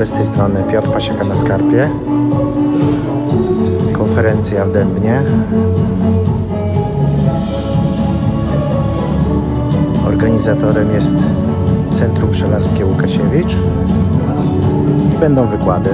dobry, z tej strony Piotr Pasieka na Skarpie. Konferencja w Dębnie. Organizatorem jest Centrum Pszczelarskie Łukasiewicz. Będą wykłady.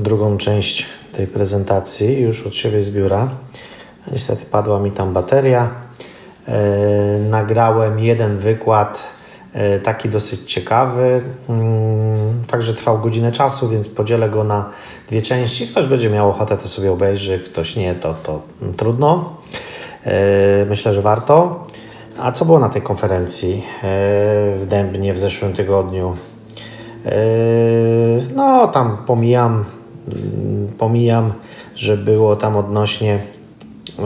Drugą część tej prezentacji już od siebie z biura. Niestety padła mi tam bateria. E, nagrałem jeden wykład, e, taki dosyć ciekawy. Mm, Fakt, że trwał godzinę czasu, więc podzielę go na dwie części. Ktoś będzie miał ochotę, to sobie obejrzy, ktoś nie, to, to mm, trudno. E, Myślę, że warto. A co było na tej konferencji w Dębnie w zeszłym tygodniu? No, tam pomijam, mm, pomijam, że było tam odnośnie yy,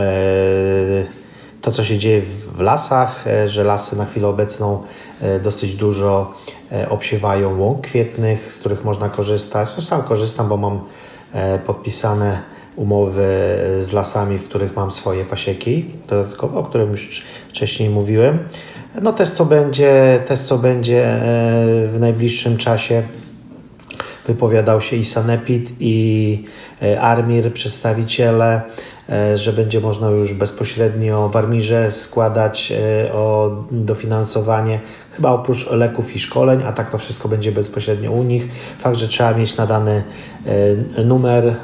to, co się dzieje w lasach, e, że lasy na chwilę obecną e, dosyć dużo e, obsiewają łąk kwietnych, z których można korzystać. No, sam korzystam, bo mam e, podpisane umowy z lasami, w których mam swoje pasieki dodatkowo, o którym już wcześniej mówiłem. No test co będzie, test co będzie e, w najbliższym czasie wypowiadał się i Sanepid i e, Armir, przedstawiciele, e, że będzie można już bezpośrednio w Armirze składać e, o dofinansowanie, chyba oprócz leków i szkoleń, a tak to wszystko będzie bezpośrednio u nich. Fakt, że trzeba mieć nadany numer.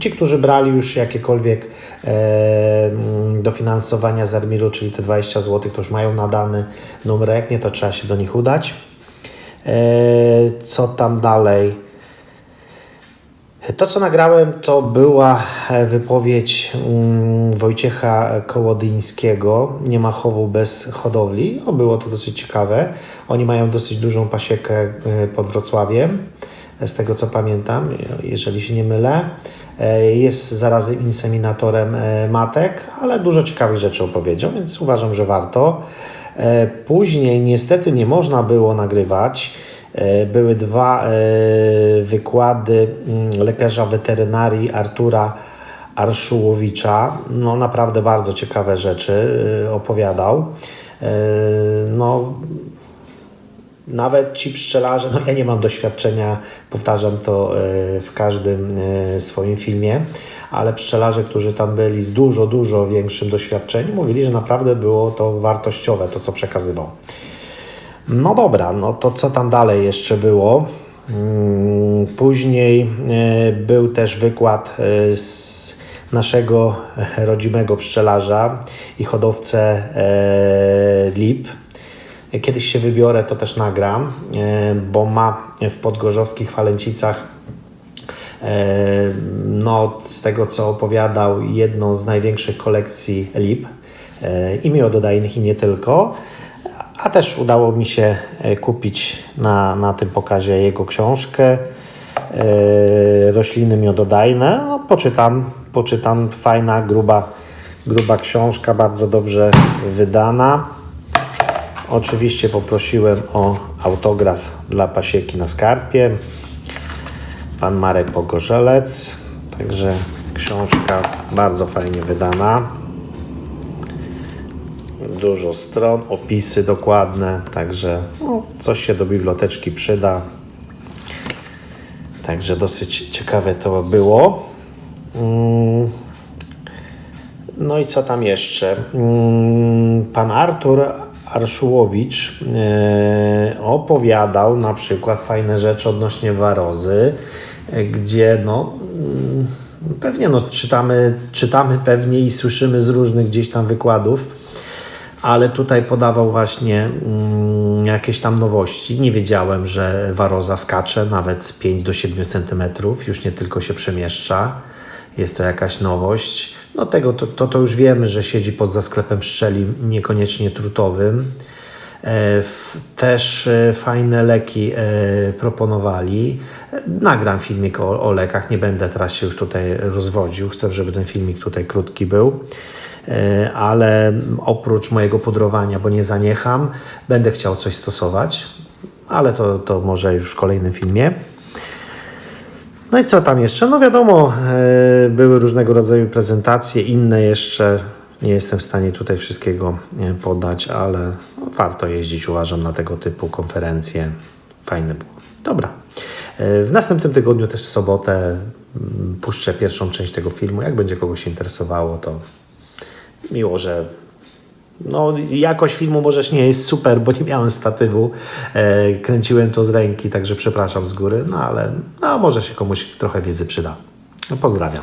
Ci, którzy brali już jakiekolwiek mm, dofinansowania z Armiru, czyli te 20 zł, to już mają nadany numer. Jak nie, to trzeba się do nich udać. Co tam dalej? To, co nagrałem, to była e, wypowiedź mm, Wojciecha Kołodyńskiego, nie ma chowu bez hodowli. Było to dosyć ciekawe. Oni mają dosyć dużą pasiekę e, pod Wrocławiem, e, z tego co pamiętam, jeżeli się nie mylę. Jest zarazem inseminatorem matek, ale dużo ciekawych rzeczy opowiedział, więc uważam, że warto. Później niestety nie można było nagrywać. E, Były dwa e, wykłady mm, lekarza weterynarii Artura Arszułowicza. No naprawdę bardzo ciekawe rzeczy e, opowiadał. No, nawet ci pszczelarze, no ja nie mam doświadczenia, powtarzam to w każdym swoim filmie, ale pszczelarze, którzy tam byli z dużo, dużo większym doświadczeniem, mówili, że naprawdę było to wartościowe, to co przekazywał. No dobra, no to co tam dalej jeszcze było? Mm, Później e, był też wykład e, z naszego rodzimego pszczelarza i hodowcę e, lip. Kiedyś się wybiorę, to też nagram, bo ma w podgorzowskich Falencicach no, z tego co opowiadał, jedną z największych kolekcji lip i miododajnych i nie tylko. A też udało mi się e, kupić na, na tym pokazie jego książkę e, Rośliny miododajne. No, poczytam, poczytam, fajna, gruba, gruba książka, bardzo dobrze wydana. Oczywiście poprosiłem o autograf dla pasieki na skarpie. Pan Marek Pogorzelec. Także książka bardzo fajnie wydana. Dużo stron, opisy dokładne, także no, coś się do biblioteczki przyda. Także dosyć ciekawe to było. Mm. No i co tam jeszcze? Mm, Pan Artur Arszułowicz e, opowiadał na przykład fajne rzeczy odnośnie warozy, gdzie no mm, pewnie no, czytamy, czytamy pewnie i słyszymy z różnych gdzieś tam wykładów, ale tutaj podawał właśnie mm, jakieś tam nowości. Nie wiedziałem, że waroza skacze nawet 5 do 7 cm, już nie tylko się przemieszcza. Jest to jakaś nowość. No tego to, to, to już wiemy, że siedzi poza sklepem pszczeli, niekoniecznie trutowym. E, Też e, fajne leki e, proponowali. Nagram filmik o, o lekach, nie będę teraz się już tutaj rozwodził. Chcę, żeby ten filmik tutaj krótki był. E, Ale oprócz mojego pudrowania, bo nie zaniecham, będę chciał coś stosować, ale to, to może już w kolejnym filmie. No i co tam jeszcze? No wiadomo, e, były różnego rodzaju prezentacje, inne jeszcze. Nie jestem w stanie tutaj wszystkiego e, podać, ale warto jeździć, uważam, na tego typu konferencje. Fajne było. Dobra. W następnym tygodniu, też w sobotę, puszczę pierwszą część tego filmu. Jak będzie kogoś interesowało, to miło, że no, jakość filmu może nie jest super, bo nie miałem statywu. E, kręciłem to z ręki, także przepraszam z góry, no ale no, może się komuś trochę wiedzy przyda. No, pozdrawiam.